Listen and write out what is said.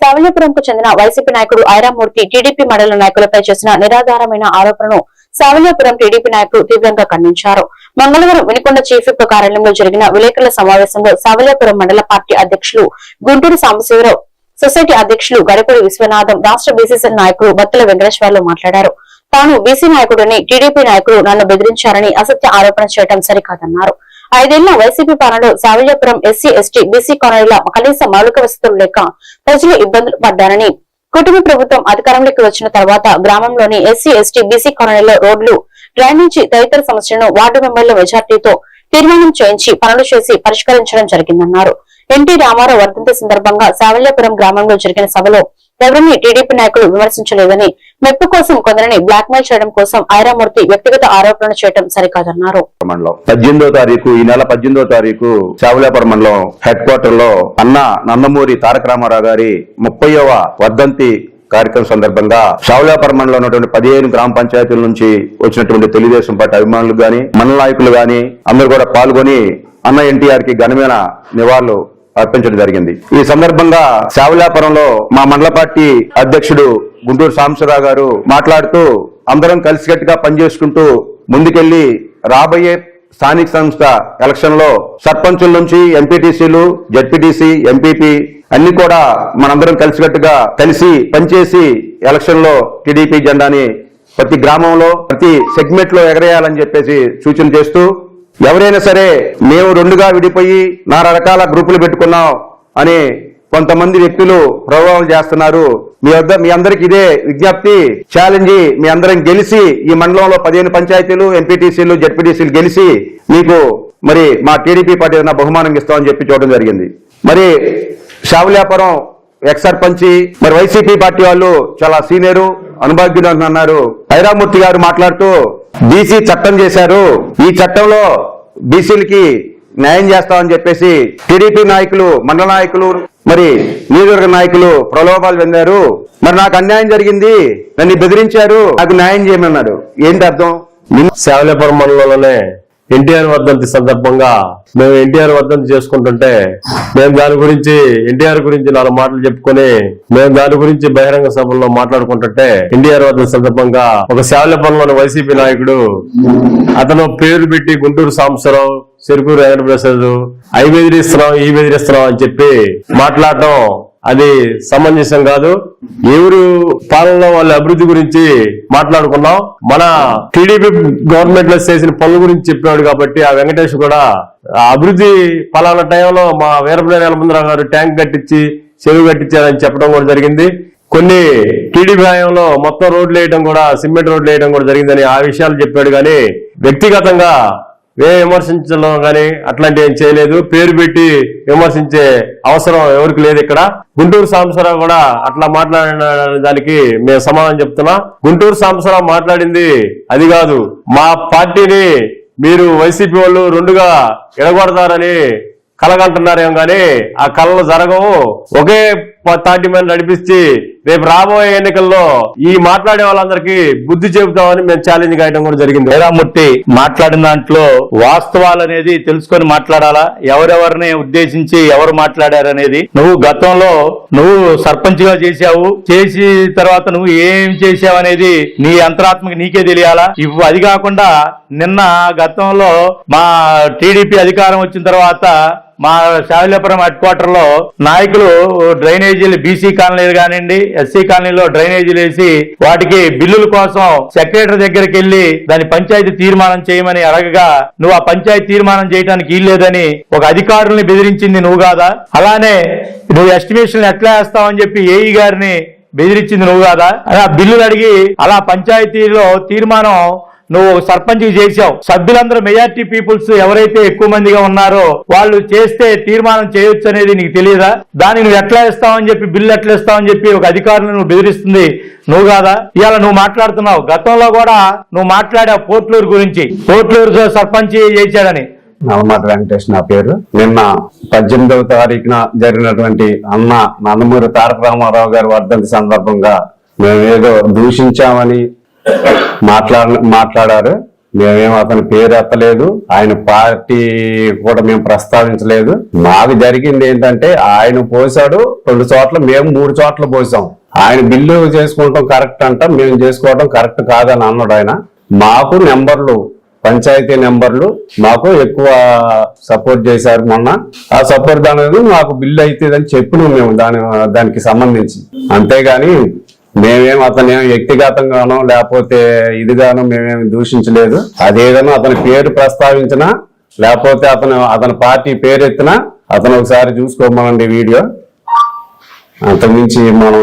సావల్యపురంకు చెందిన వైసీపీ నాయకుడు ఐరామూర్తి టీడీపీ మండల నాయకులపై చేసిన నిరాధారమైన ఆరోపణను సావల్యపురం టీడీపీ నాయకులు తీవ్రంగా ఖండించారు. మంగళవారం వినుకొండ చీఫ్ విప్ కార్యాలయంలో జరిగిన విలేకరుల సమావేశంలో సావల్యపురం మండల పార్టీ అధ్యక్షులు గుంటూరు సాంబశివరావు సొసైటీ అధ్యక్షులు గడపడి విశ్వనాథం రాష్ట్ర బీసీసీ నాయకులు బత్తుల వెంకటేశ్వర్లు మాట్లాడారు. తాను బీసీ నాయకుడిని టీడీపీ నాయకులు నన్ను బెదిరించారని అసత్య ఆరోపణ చేయడం సరికాదన్నారు. ఐదేళ్ళ వైసీపీ పాలనలో సావల్యపురం ఎస్సీ ఎస్టీ బీసీ కాలనీల కనీస మౌలిక వసతులు లేక ప్రజలు ఇబ్బందులు పడ్డారని కుటుంబ ప్రభుత్వం అధికారంలోకి వచ్చిన తర్వాత గ్రామంలోని ఎస్సీ ఎస్టీ బీసీ కాలనీలో రోడ్లు డ్రైనేజీ తదితర సమస్యలను వార్డు మెంబర్ల మెజార్టీతో తీర్మానం చేయించి పనులు చేసి పరిష్కరించడం జరిగిందన్నారు. ఎన్టీ రామారావు వర్ధంతి సందర్భంగా సావల్యాపురం గ్రామంలో జరిగిన సభలో ఎవరిని టీడీపీ నాయకులు విమర్శించలేదని మెప్పు కోసం కొందరిని బ్లాక్మెయిల్ చేయడం కోసం ఐరామూర్తి వ్యక్తిగత ఆరోపణలు చేయడం సరికాదన్నారు. పద్దెనిమిదో తారీఖు ఈ నెల పద్దెనిమిదో తారీఖు చావులేపురం మండలం హెడ్ క్వార్టర్లో అన్న నందమూరి తారక రామారావు గారి ముప్పైవ వర్ధంతి కార్యక్రమం సందర్భంగా షావులాపర మండలంలో ఉన్నటువంటి పదిహేను గ్రామ పంచాయతీల నుంచి వచ్చినటువంటి తెలుగుదేశం పార్టీ అభిమానులు గాని మండల నాయకులు గాని అందరూ కూడా పాల్గొని అన్న ఎన్టీఆర్కి ఘనమైన నివాళులు అర్పించడం జరిగింది. ఈ సందర్భంగా శావలాపురంలో మా మండల పార్టీ అధ్యక్షుడు గుంటూరు సాంబశివరావు గారు మాట్లాడుతూ అందరం కలిసికట్టుగా పనిచేసుకుంటూ ముందుకెళ్ళి రాబోయే స్థానిక సంస్థ ఎలక్షన్లో సర్పంచుల నుంచి ఎంపీటీసీలు జడ్పీటీసీ ఎంపీపీ అన్ని కూడా మనందరం కలిసికట్టుగా కలిసి పనిచేసి ఎలక్షన్లో టీడీపీ జెండాని ప్రతి గ్రామంలో ప్రతి సెగ్మెంట్లో ఎగరేయాలని చెప్పేసి సూచన చేస్తూ ఎవరైనా సరే మేము రెండుగా విడిపోయి నానా రకాల గ్రూపులు పెట్టుకున్నాం అని కొంతమంది వ్యక్తులు ప్రభావం చేస్తున్నారు. మీ వద్ద మీ అందరికి ఇదే విజ్ఞప్తి. ఛాలెంజ్ మీ అందరం గెలిచి ఈ మండలంలో పదిహేను పంచాయతీలు ఎంపీటీసీలు జడ్పీటీసీలు గెలిచి మీకు మరి మా టీడీపీ పార్టీ ఏదైనా బహుమానం ఇస్తామని చెప్పి చూడడం జరిగింది. మరి షావులాపురం ఎక్స్ సర్పంచి మరి వైసీపీ పార్టీ వాళ్ళు చాలా సీనియరు. అనుభవజ్ఞుడు అంటున్నారు అన్నారు. ఐరామూర్తి గారు మాట్లాడుతూ బీసీ చట్టం చేశారు. ఈ చట్టంలో బీసీలకి న్యాయం చేస్తామని చెప్పేసి టీడీపీ నాయకులు మండల నాయకులు మరి నియోజకవర్గ నాయకులు ప్రలోభాలు చెందారు మరి నాకు అన్యాయం జరిగింది. నన్ను బెదిరించారు. నాకు న్యాయం చేయమన్నారు. ఏంటి అర్థం? శావలేపురం మండలంలోనే ఎన్టీఆర్ వర్ధంతి సందర్భంగా మేము ఎన్టీఆర్ వర్ధంతి చేసుకుంటుంటే మేము దాని గురించి ఎన్టీఆర్ గురించి నాలుగు మాటలు చెప్పుకొని మేము దాని గురించి బహిరంగ సభల్లో మాట్లాడుకుంటుంటే ఎన్టీఆర్ వర్ధంతి సందర్భంగా ఒక శావలేపురంలోని వైసీపీ నాయకుడు అతను పేరు పెట్టి గుంటూరు సాంబశివరావు చెరుకూరు వెంకటప్రసాద్ అవి బెదిరిస్తున్నాం ఈ బెదిరిస్తున్నాం అని చెప్పి మాట్లాడటం అది సమంజసం కాదు. ఎవరు పాలనలో వాళ్ళ అభివృద్ధి గురించి మాట్లాడుకున్నాం. మన టీడీపీ గవర్నమెంట్లో చేసిన పనుల గురించి చెప్పాడు కాబట్టి ఆ వెంకటేష్ కూడా అభివృద్ధి పలానా టైంలో మా వీరభద్ర యలమందరావు గారు ట్యాంక్ కట్టించి చెరువు కట్టించారని చెప్పడం కూడా జరిగింది. కొన్ని టీడీపీ హయాంలో మొత్తం రోడ్లు వేయడం కూడా సిమెంట్ రోడ్లు వేయడం కూడా జరిగిందని ఆ విషయాలు చెప్పాడు. కానీ వ్యక్తిగతంగా ఏ విమర్శించడం కానీ అట్లాంటి ఏం చేయలేదు. పేరు పెట్టి విమర్శించే అవసరం ఎవరికి లేదు ఇక్కడ. గుంటూరు సాంబసరావు కూడా అట్లా మాట్లాడిన దానికి మేము సమాధానం చెప్తున్నా. గుంటూరు సాంబసరావు మాట్లాడింది అది కాదు. మా పార్టీని మీరు వైసీపీ వాళ్ళు రెండుగా ఎడగొడతారని కలగంటున్నారేమో కానీ ఆ కళలు జరగవు. ఒకే ప- తాటి మీద నడిపించి రేపు రాబోయే ఎన్నికల్లో ఈ మాట్లాడే వాళ్ళందరికీ బుద్ధి చెబుతామని మేము ఛాలెంజ్ కాయడం కూడా జరిగింది. వేరామూర్తి మాట్లాడిన దాంట్లో వాస్తవాలు అనేది తెలుసుకొని మాట్లాడాలా? ఎవరెవరిని ఉద్దేశించి ఎవరు మాట్లాడారు అనేది నువ్వు గతంలో నువ్వు సర్పంచ్గా చేశావు చేసి తర్వాత నువ్వు ఏం చేసావు అనేది నీ అంతరాత్మకి నీకే తెలియాలా? ఇవి అది కాకుండా నిన్న గతంలో మా టీడీపీ అధికారం వచ్చిన తర్వాత మా శావిలాపురం హెడ్ క్వార్టర్లో నాయకులు డ్రైనేజీలు బీసీ కాలనీలు కానివ్వండి ఎస్సీ కాలనీలో డ్రైనేజీలు వేసి వాటికి బిల్లుల కోసం సెక్రటరీ దగ్గరికి వెళ్ళి దాని పంచాయతీ తీర్మానం చేయమని అడగగా నువ్వు ఆ పంచాయతీ తీర్మానం చేయడానికి వీల్లేదని ఒక అధికారుల్ని బెదిరించింది నువ్వు కాదా? అలానే నువ్వు ఎస్టిమేషన్ ఎట్లా వేస్తావని చెప్పి ఏఈ గారిని బెదిరించింది నువ్వు కాదా? అలా బిల్లులు అడిగి అలా పంచాయతీలో తీర్మానం నువ్వు సర్పంచ్ చేసావు సభ్యులందరూ మెజార్టీ పీపుల్స్ ఎవరైతే ఎక్కువ మందిగా ఉన్నారో వాళ్ళు చేస్తే తీర్మానం చేయొచ్చు అనేది నీకు తెలియదా దాన్ని నువ్వు ఎట్లా ఇస్తావని చెప్పి బిల్లు ఎట్లా ఇస్తావని చెప్పి ఒక అధికారులు నువ్వు బెదిరిస్తుంది. నువ్వు కాదా? ఇవాళ నువ్వు మాట్లాడుతున్నావు. గతంలో కూడా నువ్వు మాట్లాడావు పోట్లూరు గురించి. పోట్లూరు సర్పంచ్ చేశాడని. నవమాట వెంకటేష్ నా పేరు. నిన్న పద్దెనిమిదవ తారీఖున జరిగినటువంటి అన్న నందమూరి తారక రామారావు గారి వర్ధంతి సందర్భంగా మేము ఏదో దూషించామని మాట్లాడ మాట్లాడారు. మేమేం అతని పేరు ఎత్తలేదు. ఆయన పార్టీ కూడా మేము ప్రస్తావించలేదు. మాకు జరిగింది ఏంటంటే ఆయన పోసాడు రెండు చోట్ల మేము మూడు చోట్ల పోసాం ఆయన బిల్లు చేసుకుంటాం కరెక్ట్ అంట మేము చేసుకోవటం కరెక్ట్ కాదని అన్నాడు ఆయన. మాకు నెంబర్లు పంచాయతీ నెంబర్లు మాకు ఎక్కువ సపోర్ట్ చేశారు మొన్న. ఆ సపోర్ట్ అనేది మాకు బిల్లు అవుతుందని చెప్పినాం మేము దాని దానికి సంబంధించి. అంతేగాని మేమేం అతను ఏం వ్యక్తిగతంగానో లేకపోతే ఇదిగానో మేమేమి దూషించలేదు. అదేదైనా అతని పేరు ప్రస్తావించినా లేకపోతే అతను అతని పార్టీ పేరు ఎత్తినా అతను ఒకసారి చూసుకోమనండి వీడియో. అంతకుమించి మనం